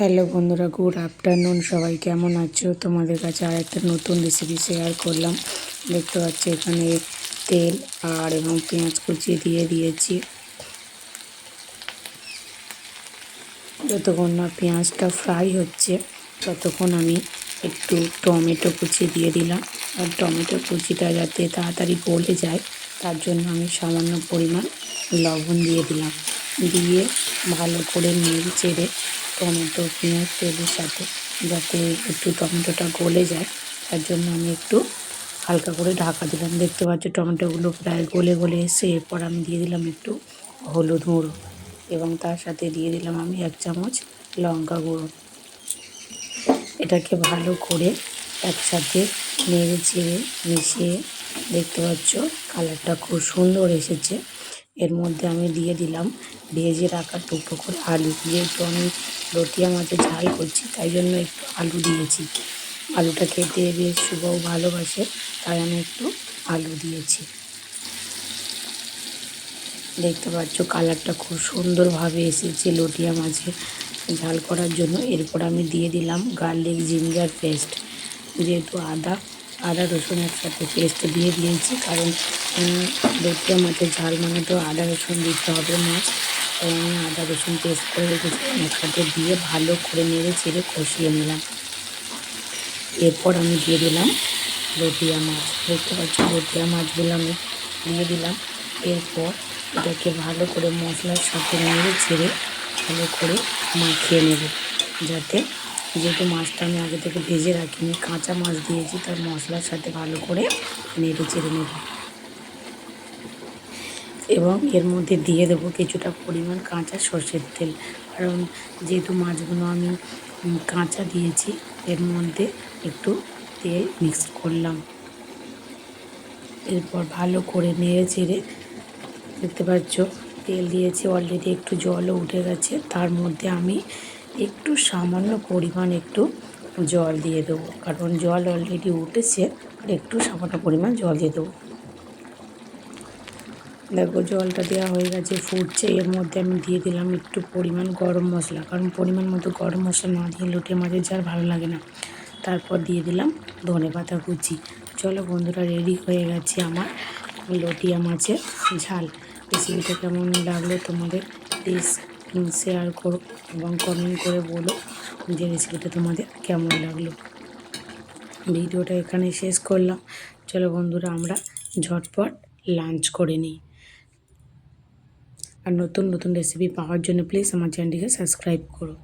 Hello বন্ধুরা, good afternoon. সবাই কেমন আছো? তোমাদের কাছে আর একটা নতুন রেসিপি শেয়ার করলাম। দেখতে পাচ্ছি এখানে তেল আর এবং পেঁয়াজ কুচি দিয়ে দিয়েছি। যতক্ষণ না পেঁয়াজটা ফ্রাই হচ্ছে, ততক্ষণ আমি একটু টমেটো কুচি দিয়ে দিলাম। আর টমেটো কুচিটা যাতে তাড়াতাড়ি গলে যায়, তার জন্য আমি সামান্য পরিমাণ লবণ দিয়ে দিলাম। দিয়ে ভালো করে নেড়ে চেড়ে টমেটো, পেঁয়াজ, তেলের সাথে যাতে একটু টমেটোটা গলে যায়, তার জন্য আমি একটু হালকা করে ঢাকা দিলাম। দেখতে পাচ্ছ টমেটোগুলো প্রায় গলে গলে এসে এরপর আমি দিয়ে দিলাম একটু হলুদ গুঁড়ো এবং তার সাথে দিয়ে দিলাম আমি এক চামচ লঙ্কা গুঁড়ো। এটাকে ভালো করে একসাথে নেড়ে চেড়ে মিশিয়ে দেখতে পাচ্ছ কালারটা খুব সুন্দর এসেছে। এর মধ্যে আমি দিয়ে দিলাম ভেজে রাখা টুকরো করে আলু। যেহেতু আমি রটিয়া মাছের ঝাল করছি, তাই জন্য একটু আলু দিয়েছি। আলুটা খেতে বেশ শুভও ভালোবাসে, তাই আমি একটু আলু দিয়েছি। দেখতে পাচ্ছ কালারটা খুব সুন্দরভাবে এসেছে লটিয়া মাছের ঝাল করার জন্য। এরপর আমি দিয়ে দিলাম গার্লিক জিঞ্জার পেস্ট। যেহেতু আদা আদা, রসুন একসাথে পেস্ট দিয়ে দিয়েছি, কারণ লটিয়া মাছের ঝাল মানে তো আদা, রসুন দিতে হবে মাছ। তাই আমি আদা, রসুন পেস্ট করে রেখেছিলাম, একসাথে দিয়ে ভালো করে নেড়ে চেড়ে কষিয়ে নিলাম। এরপর আমি দিয়ে দিলাম লটিয়া মাছ। দেখতে পাচ্ছি, লটিয়া মাছগুলো আমি দিয়ে দিলাম। এরপর এটাকে ভালো করে মশলার সাথে নেড়ে ছেড়ে ভালো করে মাখিয়ে নেব, যাতে যেহেতু মাছটা আমি আগে থেকে ভেজে রাখিনি, কাঁচা মাছ দিয়েছি, তার মশলার সাথে ভালো করে নেড়ে চেড়ে নেব। এবং এর মধ্যে দিয়ে দেবো কিছুটা পরিমাণ কাঁচা সর্ষের তেল। কারণ যেহেতু মাছগুলো আমি কাঁচা দিয়েছি, এর মধ্যে একটু তেল মিক্স করলাম। এরপর ভালো করে নেড়ে চেড়ে, দেখতে পাচ্ছ, তেল দিয়েছি অলরেডি একটু জলও উঠে গেছে। তার মধ্যে আমি একটু সামান্য পরিমাণ একটু জল দিয়ে দেবো। কারণ জল অলরেডি উঠেছে, আর একটু সামান্য পরিমাণ জল দিয়ে দেবো। দেখো, জলটা দেওয়া হয়ে গেছে, ফুটছে। এর মধ্যে আমি দিয়ে দিলাম একটু পরিমাণ গরম মশলা। কারণ পরিমাণ মতো গরম মশলা না দিয়ে লোটে মাছের ঝাল ভালো লাগে না। তারপর দিয়ে দিলাম ধনে পাতা কুচি। চলো বন্ধুরা রেডি হয়ে গেছে আমার লটিয়া মাছের ঝাল। রেসিপিটা কেমন লাগল তোমাদের? প্লিজ শেয়ার করো এবং কমেন্ট করে বলো যে রেসিপিটা তোমাদের কেমন লাগল। ভিডিওটা এখানে শেষ করলাম। চলো বন্ধুরা, আমরা ঝটপট লাঞ্চ করে নিই। আর নতুন নতুন রেসিপি পাওয়ার জন্য প্লিজ আমার চ্যানেলটিকে সাবস্ক্রাইব করো।